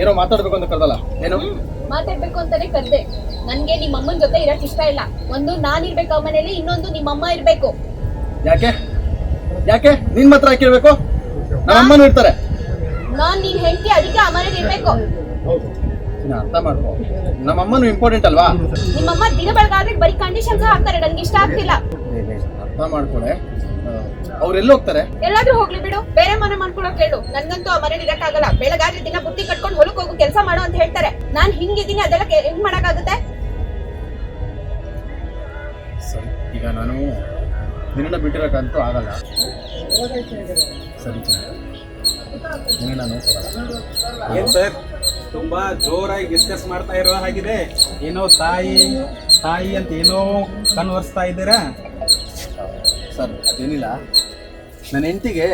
ಏನೋ ಮಾತಾಡ್ಬೇಕು ಅಂತ ಕರ್ದಲ್ಲ? ಏನು? ಮಾತಾಡ್ಬೇಕು ಅಂತಾನೆ ಕರ್ದೆ. ನನ್ಗೆ ನಿಮ್ಮ ಅಮ್ಮನ ಜೊತೆ ಇರಕ್ ಇಷ್ಟ ಇಲ್ಲ. ಒಂದು ನಾನ್ ಇರ್ಬೇಕು ಆ ಮನೇಲಿ ಇನ್ನೊಂದು ನಿಮ್ಮ ಅಮ್ಮ ಇರ್ಬೇಕು. ಯಾಕೆ? ಯಾಕೆ? ನಿನ್ ಮಾತ್ರ ಹಾಕಿರ್ಬೇಕು ನಮ್ಮ ಅಮ್ಮನೂ ಇರ್ತಾರೆ. ನಾನ್ ನೀನ್ ಹೆಂಡತಿ ಅದಕ್ಕೆ ಆ ಮನೇಲಿ ಇರ್ಬೇಕು. ನೀನು ಅರ್ಥ ಮಾಡ್ಕೋ. ನಮ್ಮ ಅಮ್ಮನೂ ಇಂಪಾರ್ಟೆಂಟ್ ಅಲ್ವಾ? ನಿಮ್ಮಮ್ಮ ದಿನ ಬೆಳಗಾದ್ರೆ ಬರೀ ಕಂಡೀಷನ್ಸ್ ಹಾಕ್ತಾರೆ ನನ್ಗೆ ಇಷ್ಟ ಆಗ್ತಿಲ್ಲ. ಅರ್ಥ ಮಾಡ್ಕೊಳೆ. ಅವ್ರು ಎಲ್ಲಿ ಹೋಗ್ತಾರೆ? ಎಲ್ಲಾದ್ರೂ ಹೋಗ್ಲಿ ಬಿಡು. ಬೇರೆ ಮನೆ ಮಾಡ್ಕೊಳಕ್ ಹೇಳು. ನನ್ಗಂತೂ ಆ ಮನೇಲಿ ಇರಕ್ಕಾಗಲ್ಲ. ಬೆಳಗಾದ್ರೆ ದಿನ ಬುತ್ತಿ ಕಟ್ಕೊಂಡು ಕೆಲಸ ಮಾಡು ಅಂತ ಹೇಳ್ತಾರೆ. ನಾನ್ ಹಿಂಗಿದ್ದೀನಿ ಅದೆಲ್ಲ ಹೆಂಗ್ ಮಾಡಕ್ಕಾಗುತ್ತೆ? ಸರಿ ಈಗ ನಾನು ನಿನ್ನ ಬಿಟ್ಟಿರೋಕ್ಕಂತೂ ಆಗಲ್ಲ. ಸರಿ ನಿನ್ನ ನಾನು ಏನ್ ಸರ್? ತುಂಬಾ ಜೋರಾಗಿ ಡಿಸ್ಕಸ್ ಮಾಡ್ತಾ ಇರೋ ಹಾಗಿದೆ ಏನೋ ತಾಯಿ ತಾಯಿ ಅಂತ ಏನೋ ಕನ್ವರ್ಸ್ತಾ ಇದ್ದೀರಾ? ಸರ್ ಅದೇನಿಲ್ಲ. ನನ್ನ ಹೆಂಡತಿಗೆ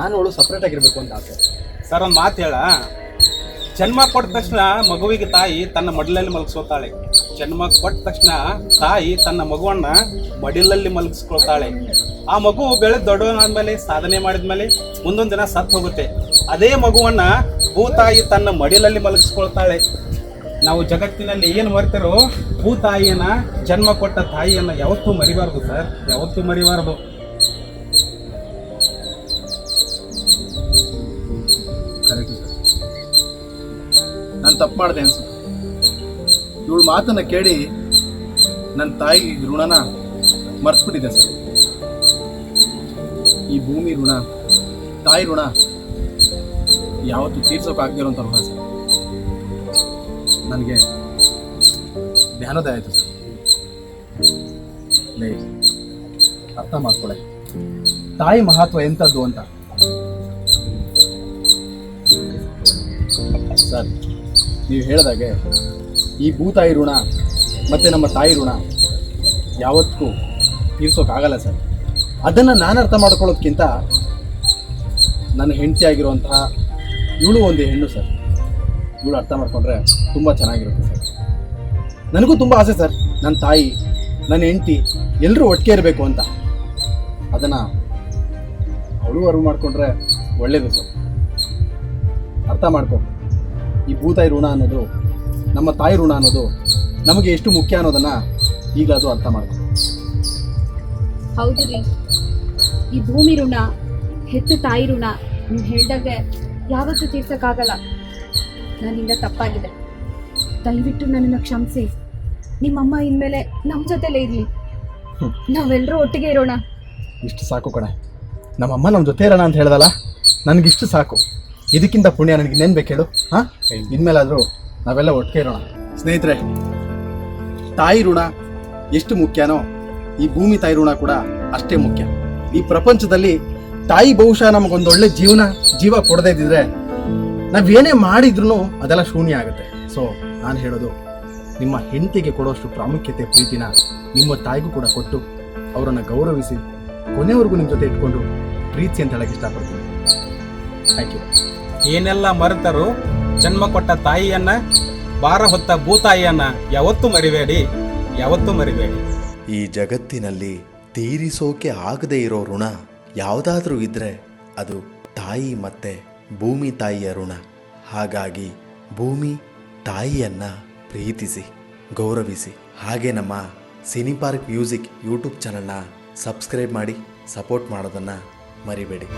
ನಾನು ಅವಳು ಸಪ್ರೇಟ್ ಆಗಿರ್ಬೇಕು ಅಂತ ಆಸೆ. ಸರ್ ಒಂದು ಮಾತು ಹೇಳ? ಜನ್ಮ ಕೊಟ್ಟ ತಕ್ಷಣ ಮಗುವಿಗೆ ತಾಯಿ ತನ್ನ ಮಡಿಲಲ್ಲಿ ಮಲಗಿಸ್ಕೊಳ್ತಾಳೆ. ಜನ್ಮ ಕೊಟ್ಟ ತಕ್ಷಣ ತಾಯಿ ತನ್ನ ಮಗುವನ್ನ ಮಡಿಲಲ್ಲಿ ಮಲಗಿಸ್ಕೊಳ್ತಾಳೆ. ಆ ಮಗು ಬೆಳೆದು ದೊಡ್ಡವನಾದ್ಮೇಲೆ ಸಾಧನೆ ಮಾಡಿದ್ಮೇಲೆ ಮುಂದೊಂದು ದಿನ ಸತ್ತು ಹೋಗುತ್ತೆ. ಅದೇ ಮಗುವನ್ನ ಭೂತಾಯಿ ತನ್ನ ಮಡಿಲಲ್ಲಿ ಮಲಗಿಸ್ಕೊಳ್ತಾಳೆ. ನಾವು ಜಗತ್ತಿನಲ್ಲಿ ಏನು ಮರ್ತಿರೋ ಭೂತಾಯಿಯನ್ನ ಜನ್ಮ ಕೊಟ್ಟ ತಾಯಿಯನ್ನ ಯಾವತ್ತೂ ಮರಿಬಾರ್ದು ಸರ್. ಯಾವತ್ತೂ ಮರಿಬಾರ್ದು. ನಾನು ತಪ್ಪು ಮಾಡಿದೆ ಅನ್ಸುತ್ತೆ. ಇವಳು ಮಾತನ್ನ ಕೇಳಿ ನನ್ನ ತಾಯಿ ಋಣನ ಮರ್ತ್ಬಿಟ್ಟಿದೆ ಸರ್. ಈ ಭೂಮಿ ಋಣ, ತಾಯಿ ಋಣ ಯಾವತ್ತು ತೀರ್ಸೋಕ್ಕಾಗದಿರೋಂಥ ಋಣ ಸರ್. ನನಗೆ ಧ್ಯಾನದ ಆಯಿತು ಸರ್. ಅರ್ಥ ಮಾಡ್ಕೊಳ್ಳಿ ತಾಯಿ ಮಹತ್ವ ಎಂಥದ್ದು ಅಂತ? ಸರ್, ನೀವು ಹೇಳಿದಾಗೆ ಈ ಭೂತಾಯಿ ಋಣ ಮತ್ತು ನಮ್ಮ ತಾಯಿ ಋಣ ಯಾವತ್ತೂ ತೀರ್ಸೋಕ್ಕಾಗಲ್ಲ ಸರ್. ಅದನ್ನು ನಾನು ಅರ್ಥ ಮಾಡ್ಕೊಳ್ಳೋದ್ಕಿಂತ ನನ್ನ ಹೆಂಡತಿ ಆಗಿರುವಂತಹ ಇವಳು ಒಂದು ಹೆಣ್ಣು ಸರ್. ಇವಳು ಅರ್ಥ ಮಾಡ್ಕೊಂಡ್ರೆ ತುಂಬ ಚೆನ್ನಾಗಿರುತ್ತೆ ಸರ್. ನನಗೂ ತುಂಬ ಆಸೆ ಸರ್ ನನ್ನ ತಾಯಿ ನನ್ನ ಹೆಂಡತಿ ಎಲ್ಲರೂ ಒಟ್ಟಿಗೆ ಇರಬೇಕು ಅಂತ. ಅದನ್ನು ಅವಳು ಅರಿವು ಮಾಡಿಕೊಂಡ್ರೆ ಒಳ್ಳೇದು ಸರ್. ಅರ್ಥ ಮಾಡ್ಕೊ. ಈ ಭೂತಾಯಿ ಋಣ ಅನ್ನೋದು ನಮ್ಮ ತಾಯಿ ಋಣ ಅನ್ನೋದು ನಮಗೆ ಎಷ್ಟು ಮುಖ್ಯ ಅನ್ನೋದನ್ನ ಈಗ ಅದು ಅರ್ಥ ಮಾಡ್ಕೊ ಹೌದು ರೀ. ಈ ಭೂಮಿ ಋಣ ಹೆತ್ತ ತಾಯಿ ಋಣ ನೀವು ಹೇಳಿದಾಗ ಯಾವತ್ತೂ ತೀರ್ಸಕ್ಕಾಗಲ್ಲ. ನನ್ನಿಂದ ತಪ್ಪಾಗಿದೆ. ದಯವಿಟ್ಟು ನನ್ನನ್ನು ಕ್ಷಮಿಸಿ. ನಿಮ್ಮಮ್ಮ ಇನ್ಮೇಲೆ ನಮ್ಮ ಜೊತೆಲೇ ಇರಲಿ. ನಾವೆಲ್ಲರೂ ಒಟ್ಟಿಗೆ ಇರೋಣ. ಇಷ್ಟು ಸಾಕು ಕಣೆ. ನಮ್ಮಮ್ಮ ನಮ್ಮ ಜೊತೆ ಇರೋಣ ಅಂತ ಹೇಳ್ದಲ್ಲ? ನನಗಿಷ್ಟು ಸಾಕು. ಇದಕ್ಕಿಂತ ಪುಣ್ಯ ನನಗೆ ಇನ್ನೇನು ಬೇಕು ಹೇಳು ಹಾಂ ಇನ್ಮೇಲಾದರೂ ನಾವೆಲ್ಲ ಒಟ್ಟಿಗೆ ಇರೋಣ. ಸ್ನೇಹಿತರೆ ತಾಯಿ ಋಣ ಎಷ್ಟು ಮುಖ್ಯನೋ ಈ ಭೂಮಿ ತಾಯಿ ಋಣ ಕೂಡ ಅಷ್ಟೇ ಮುಖ್ಯ. ಈ ಪ್ರಪಂಚದಲ್ಲಿ ತಾಯಿ ಬಹುಶಃ ನಮಗೊಂದೊಳ್ಳೆ ಜೀವನ ಜೀವ ಕೊಡದೇ ಇದ್ದಿದ್ರೆ ನಾವೇನೇ ಮಾಡಿದ್ರು ಅದೆಲ್ಲ ಶೂನ್ಯ ಆಗುತ್ತೆ. ಸೊ ನಾನು ಹೇಳೋದು ನಿಮ್ಮ ಹೆಂಡತಿಗೆ ಕೊಡೋಷ್ಟು ಪ್ರಾಮುಖ್ಯತೆ ಪ್ರೀತಿನ ನಿಮ್ಮ ತಾಯಿಗೂ ಕೂಡ ಕೊಟ್ಟು ಅವರನ್ನು ಗೌರವಿಸಿ ಕೊನೆವರೆಗೂ ನಿಮ್ಮ ಜೊತೆ ಇಟ್ಕೊಂಡು ಪ್ರೀತಿ ಅಂತ ಹೇಳಕ್ಕೆ ಇಷ್ಟಪಡ್ತೀನಿ. ಥ್ಯಾಂಕ್ ಏನೆಲ್ಲ ಮರೆತರು ಜನ್ಮ ಕೊಟ್ಟ ತಾಯಿಯನ್ನ, ಭಾರ ಹೊತ್ತ ಭೂತಾಯಿಯನ್ನ ಯಾವತ್ತೂ ಮರಿಬೇಡಿ ಯಾವತ್ತೂ ಮರಿಬೇಡಿ. ಈ ಜಗತ್ತಿನಲ್ಲಿ ತೀರಿಸೋಕೆ ಆಗದೇ ಇರೋ ಋಣ ಯಾವುದಾದ್ರೂ ಇದ್ರೆ ಅದು ತಾಯಿ ಮತ್ತೆ ಭೂಮಿ ತಾಯಿಯ ಋಣ. ಹಾಗಾಗಿ ಭೂಮಿ ತಾಯಿಯನ್ನ ಪ್ರೀತಿಸಿ, ಗೌರವಿಸಿ. ಹಾಗೆ ನಮ್ಮ ಸಿನಿಪಾರ್ಕ್ ಮ್ಯೂಸಿಕ್ ಯೂಟ್ಯೂಬ್ ಚಾನಲ್ನ ಸಬ್ಸ್ಕ್ರೈಬ್ ಮಾಡಿ, ಸಪೋರ್ಟ್ ಮಾಡೋದನ್ನು ಮರಿಬೇಡಿ.